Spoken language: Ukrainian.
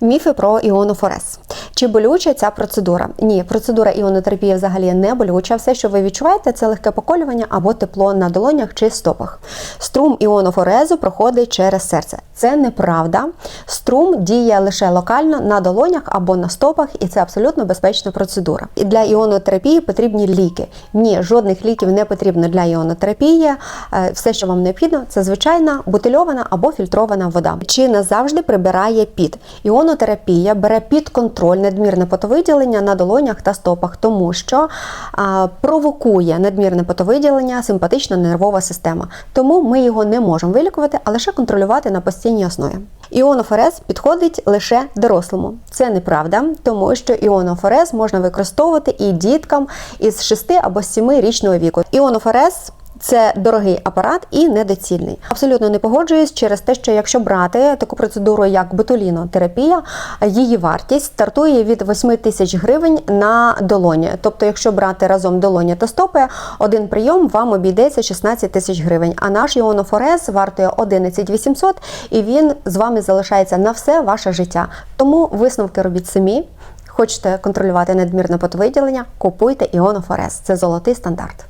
Міфи про іонофорез. Чи болюча ця процедура? Ні, процедура іонотерапії взагалі не болюча. Все, що ви відчуваєте, це легке поколювання або тепло на долонях чи стопах. Струм іонофорезу проходить через серце. Це неправда. Струм діє лише локально на долонях або на стопах, і це абсолютно безпечна процедура. І для іонотерапії потрібні ліки. Ні, жодних ліків не потрібно для іонотерапії. Е, Все, що вам необхідно, це звичайна бутильована або фільтрована вода. Чи назавжди прибирає піт? Іонотерапія бере під контроль надмірне потовиділення на долонях та стопах, тому що провокує надмірне потовиділення симпатична нервова система. Тому ми його не можемо вилікувати, а лише контролювати на постійній основі. Іонофорез підходить лише дорослому. Це неправда, тому що іонофорез можна використовувати і діткам із 6 або 7 річного віку. Іонофорез це дорогий апарат і недоцільний. Абсолютно не погоджуюсь через те, що якщо брати таку процедуру, як ботулінотерапія, її вартість стартує від 8 тисяч гривень на долоні. Тобто, якщо брати разом долоні та стопи, один прийом вам обійдеться 16 тисяч гривень. А наш іонофорез вартує 11 800 і він з вами залишається на все ваше життя. Тому висновки робіть самі. Хочете контролювати надмірне потовиділення, купуйте іонофорез. Це золотий стандарт.